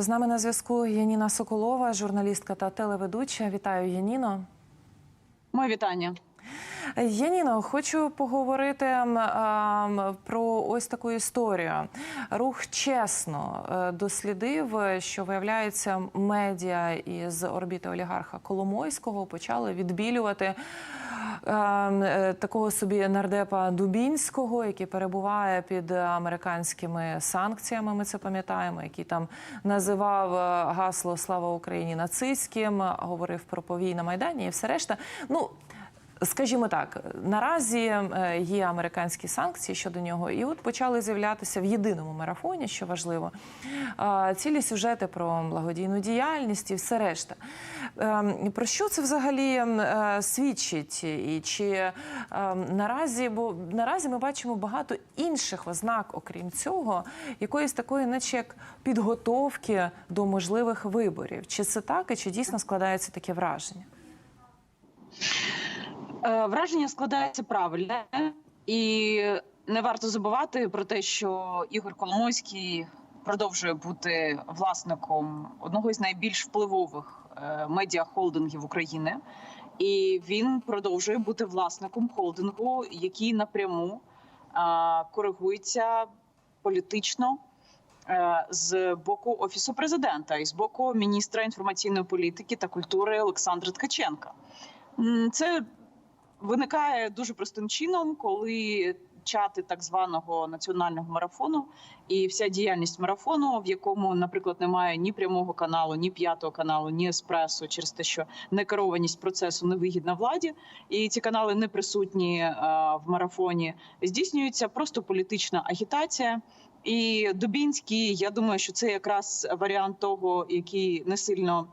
З нами на зв'язку Яніна Соколова, журналістка та телеведуча. Вітаю, Яніно. Моє вітання. Яніно, хочу поговорити м, ем, про ось таку історію. Рух чесно е, дослідив, що виявляється, медіа із орбіти олігарха Коломойського почали відбілювати. ем, е, Такого собі нардепа Дубінського, який перебуває під американськими санкціями, ми це пам'ятаємо, який там називав е, гасло Слава Україні нацистським, говорив про повій на майдані і все решта. Ну Скажімо так, наразі е, є американські санкції щодо нього, і от почали з'являтися в єдиному марафоні, що важливо, е, цілі сюжети про благодійну діяльність і все решта. Ем, Про що це взагалі е, свідчить? І чи наразі, бо наразі ми бачимо багато інших ознак, окрім цього, якоїсь такої, наче як підготовки до можливих виборів? Чи це так, і чи дійсно складається таке враження? Е, Враження складається правильне, і не варто забувати про те, що Ігор Коломойський продовжує бути власником одного із найбільш впливових е, медіахолдингів України, і він продовжує бути власником холдингу, який напряму е, коригується політично. З боку офісу президента і з боку міністра інформаційної політики та культури Олександра Ткаченка. Це виникає дуже простим чином, коли чати так званого національного марафону і вся діяльність марафону, в якому, наприклад, немає ні прямого каналу, ні п'ятого каналу, ні еспресо, через те, що некерованість процесу невигідна владі, і ці канали не присутні е, в марафоні. Здійснюється просто політична агітація. І Дубінський, я думаю, що це якраз варіант того, який не сильно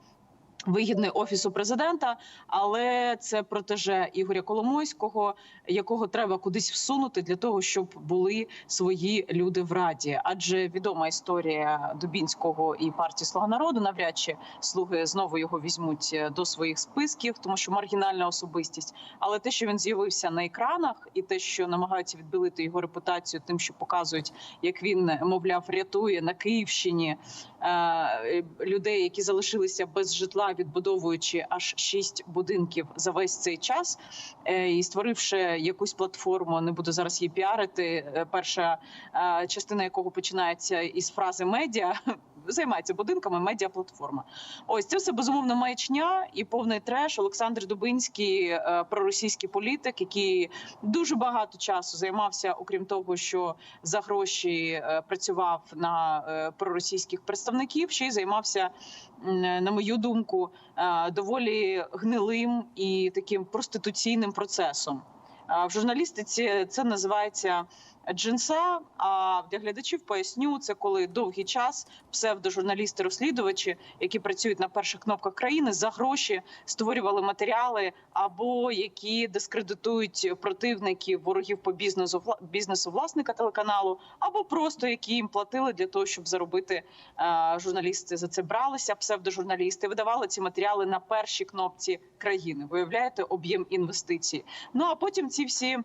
вигідний офісу президента, але це протеже Ігоря Коломойського, якого треба кудись всунути для того, щоб були свої люди в раді. Адже відома історія Дубінського і партії Слуга народу навряд чи слуги знову його візьмуть е, до своїх списків, тому що маргінальна особистість. Але те, що він з'явився на екранах, і те, що намагаються відбилити його репутацію, тим, що показують, як він мовляв, рятує на Київщині людей, які залишилися без житла, відбудовуючи аж шість будинків за весь цей час, е, і створивши якусь платформу, не буду зараз її піарити. е, Перша е, частина якого починається із фрази медіа. Займається будинками медіаплатформа. Ось це все безумовно маячня і повний треш. Олександр Дубинський, е, проросійський політик, який дуже багато часу займався, окрім того, що за гроші е, працював на е, проросійських представників, ще й займався, на мою думку, доволі гнилим і таким проституційним процесом. В журналістиці це називається джинса. А для глядачів поясню, це коли довгий час псевдожурналісти-розслідувачі, які працюють на перших кнопках країни, за гроші створювали матеріали або які дискредитують противників ворогів по бізнесу бізнесу власника телеканалу, або просто які їм платили для того, щоб заробити журналісти за це бралися. Псевдожурналісти видавали ці матеріали на першій кнопці країни. Виявляєте об'єм інвестицій. Ну а потім ці всі.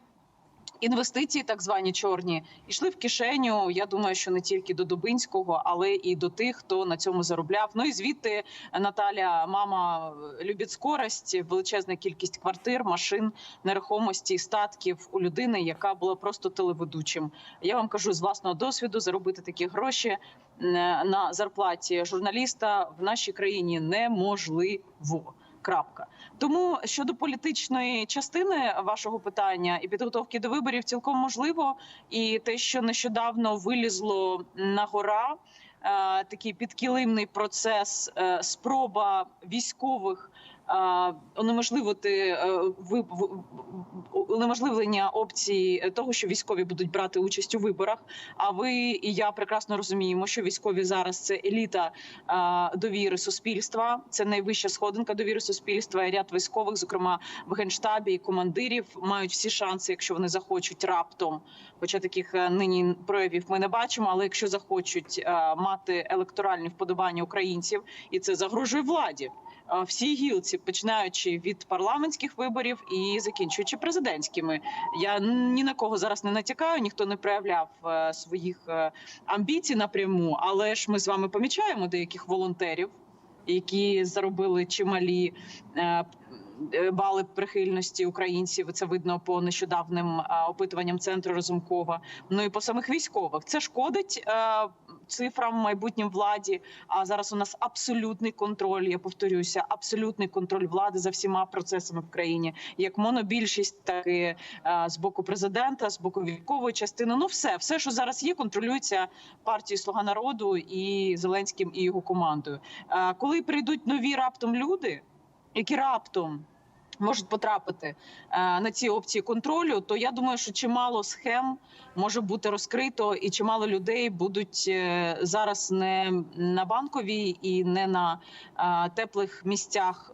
Інвестиції, так звані чорні, йшли в кишеню. Я думаю, що не тільки до Дубинського, але і до тих, хто на цьому заробляв. Ну і звідти Наталя, мама любить скорость, величезна кількість квартир, машин, нерухомості, статків у людини, яка була просто телеведучим. Я вам кажу з власного досвіду, заробити такі гроші е, на зарплаті журналіста в нашій країні неможливо. Крапка. Тому щодо політичної частини вашого питання і підготовки до виборів, цілком можливо. І те, що нещодавно вилізло на гора, е, такий підкилимний процес, е, спроба військових. Унеможливити е, унеможливлення опції того, що військові будуть брати участь у виборах. А ви і я прекрасно розуміємо, що військові зараз це еліта довіри суспільства, це найвища сходинка довіри суспільства. І ряд військових, зокрема в генштабі і командирів, мають всі шанси, якщо вони захочуть раптом. Хоча таких е, нині проявів ми не бачимо. Але якщо захочуть е, мати електоральні вподобання українців, і це загрожує владі. Всій гілці починаючи від парламентських виборів і закінчуючи президентськими. Я ні на кого зараз не натякаю, ніхто не проявляв е, своїх е, амбіцій напряму. Але ж ми з вами помічаємо деяких волонтерів, які заробили чималі. е, Бали прихильності українців це видно по нещодавним опитуванням центру Разумкова. Ну і по самих військових це шкодить цифрам майбутнім владі. А зараз у нас абсолютний контроль. Я повторюся, абсолютний контроль влади за всіма процесами в країні, як монобільшість, так і е, з боку президента, з боку військової частини. Ну, все, все, що зараз є, контролюється партією Слуга народу і Зеленським і його командою. Е, коли прийдуть нові раптом люди, які раптом. Можуть потрапити е, на ці опції контролю, то я думаю, що чимало схем може бути розкрито, і чимало людей будуть е, зараз не на банковій і не на е, теплих місцях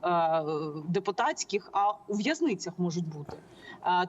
депутатських, а у в'язницях можуть бути.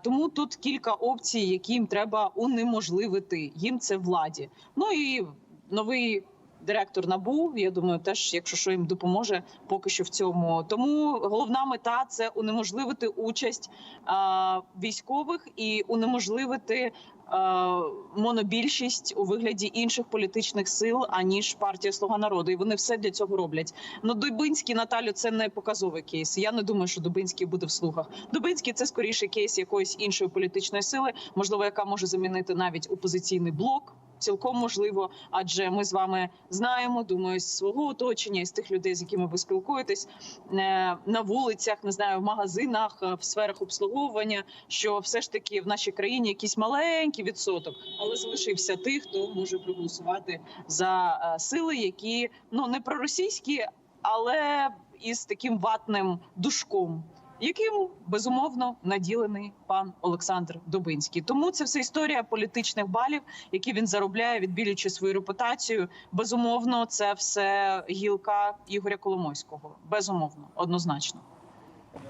Тому тут кілька опцій, які їм треба унеможливити. Їм це владі. Ну і новий. Директор набу, я думаю, теж, якщо що їм допоможе, поки що в цьому. Тому головна мета це унеможливити участь а, військових і унеможливити а, монобільшість у вигляді інших політичних сил аніж партія Слуга народу. І вони все для цього роблять. Ну Дубинський Наталю, це не показовий кейс. Я не думаю, що Дубинський буде в слугах. Дубинський це скоріше кейс якоїсь іншої політичної сили, можливо, яка може замінити навіть опозиційний блок. Цілком можливо, адже ми з вами знаємо, думаю, з свого оточення, з тих людей, з якими ви спілкуєтесь е, на вулицях, не знаю, в магазинах, е, в сферах обслуговування, що все ж таки в нашій країні якийсь маленький відсоток, але залишився тих, хто може проголосувати за е, сили, які ну не проросійські, але із таким ватним душком. Яким безумовно наділений пан Олександр Дубинський, тому це все історія політичних балів, які він заробляє, відбілюючи свою репутацію. Безумовно, це все гілка Ігоря Коломойського. Безумовно, однозначно.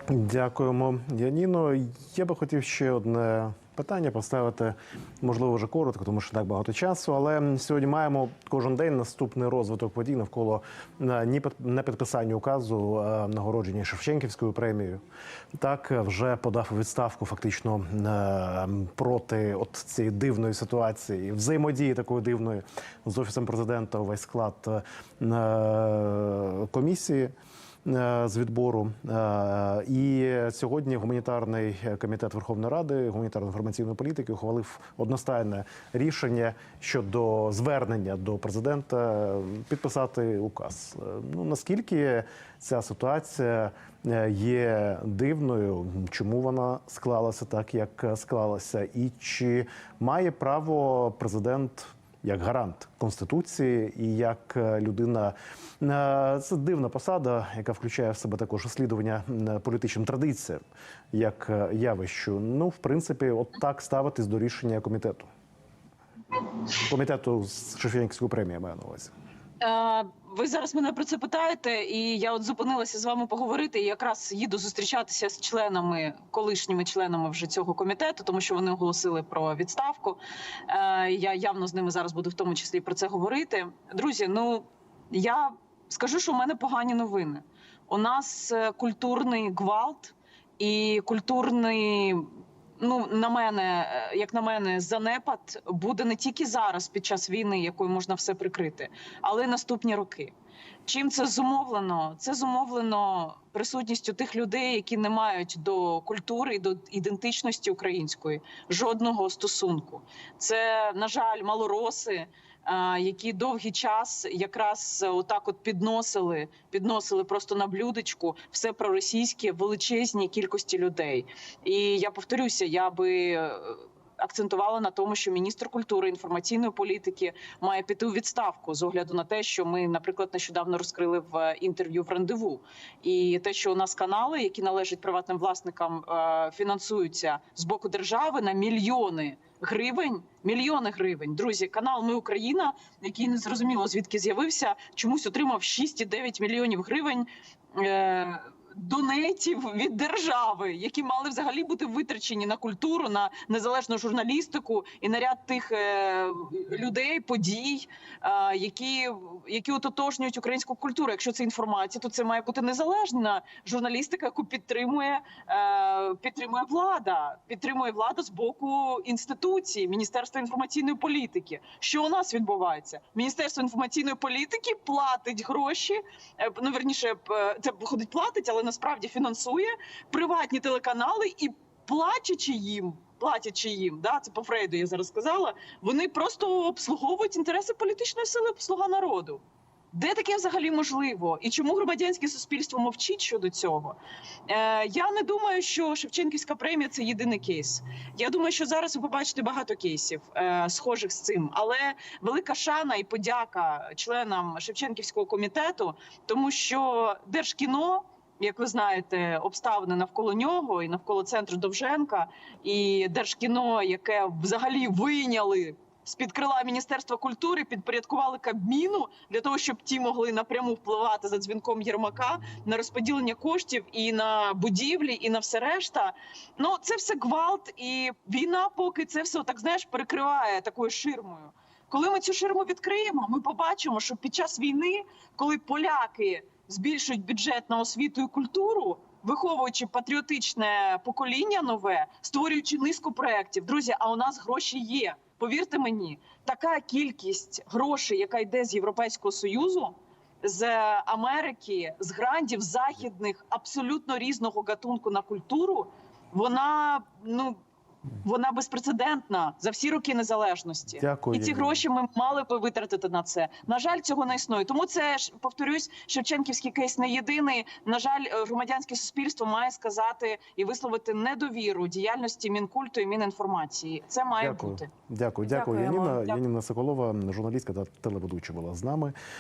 Дякуємо, Яніно. Я би хотів ще одне питання поставити, можливо, вже коротко, тому що так багато часу. Але сьогодні маємо кожен день наступний розвиток подій навколо е, не підписання указу е, нагородження Шевченківською премією. Так е, вже подав відставку фактично проти от цієї дивної ситуації, взаємодії такої дивної з офісом президента увесь склад комісії з відбору. Е, І сьогодні гуманітарний комітет Верховної Ради гуманітарно-інформаційної політики ухвалив одностайне рішення щодо звернення до президента підписати указ. Е, Ну наскільки ця ситуація е, є дивною, чому вона склалася так, як склалася, і чи має право президент як гарант конституції і як е, людина е, це дивна посада, яка включає в себе також розслідування політичним традиціям, як е, явищу. Ну, в принципі, от так ставитись до рішення комітету. Комітету з Шевченківської премії маю на увазі. Е, Ви зараз мене про це питаєте, і я от зупинилася з вами поговорити. І якраз їду зустрічатися з членами, колишніми членами вже цього комітету, тому що вони оголосили про відставку. Е, Я явно з ними зараз буду в тому числі про це говорити. Друзі, ну я скажу, що в мене погані новини. У нас е, культурний гвалт і культурний. Ну, на мене, е, як на мене, занепад буде не тільки зараз, під час війни, якою можна все прикрити, але й наступні роки. Чим це зумовлено? Це зумовлено присутністю тих людей, які не мають до культури і до ідентичності української жодного стосунку. Це, на жаль, малороси, які довгий час якраз отак от підносили, підносили просто на блюдечку все проросійське величезній кількості людей. І я повторюся, я би. Е, Акцентувала на тому, що міністр культури інформаційної політики має піти у відставку з огляду на те, що ми, наприклад, нещодавно розкрили в інтерв'ю в рандеву, і те, що у нас канали, які належать приватним власникам, е, фінансуються з боку держави на мільйони гривень. Мільйони гривень. Друзі, канал Ми Україна, який не зрозуміло звідки з'явився, чомусь отримав 6,9 мільйонів гривень. Е, донейтів від держави, які мали взагалі бути витрачені на культуру, на незалежну журналістику і на ряд тих е, людей, подій, е, які, які ототожнюють українську культуру. Якщо це інформація, то це має бути незалежна журналістика, яку підтримує, е, підтримує влада, підтримує влада з боку інституції Міністерства інформаційної політики. Що у нас відбувається? Міністерство інформаційної політики платить гроші. Ну верніше, це виходить платить, але насправді фінансує приватні телеканали і платячи їм. Платячи їм, да, це по Фрейду я зараз сказала. Вони просто обслуговують інтереси політичної сили слуга народу. Де таке взагалі можливо? І чому громадянське суспільство мовчить щодо цього? Е, я не думаю, що Шевченківська премія це єдиний кейс. Я думаю, що зараз ви побачите багато кейсів е, схожих з цим. Але велика шана і подяка членам Шевченківського комітету, тому що Держкіно. Як ви знаєте, обставини навколо нього і навколо центру Довженка, і Держкіно, яке взагалі вийняли з під крила Міністерства культури, підпорядкували Кабміну для того, щоб ті могли напряму впливати за дзвінком Єрмака на розподілення коштів і на будівлі, і на все решта. Ну це все гвалт, і війна, поки це все так знаєш, перекриває такою ширмою. Коли ми цю ширму відкриємо, ми побачимо, що під час війни, коли поляки збільшують бюджет на освіту і культуру, виховуючи патріотичне покоління нове, створюючи низку проєктів, друзі, а у нас гроші є. Повірте мені, така кількість грошей, яка йде з Європейського союзу, з Америки, з грантів західних, абсолютно різного гатунку на культуру, вона ну вона безпрецедентна за всі роки незалежності. Дякую, І ці гроші ми мали би витратити на це. На жаль, цього не існує. Тому це ж повторюсь, Шевченківський кейс не єдиний. На жаль, е, громадянське суспільство має сказати і висловити недовіру діяльності мінкульту і мінінформації. Це має Дякую. бути. Дякую, дякую. Яніна. Яніна Соколова, журналістка та телеведуча була з нами.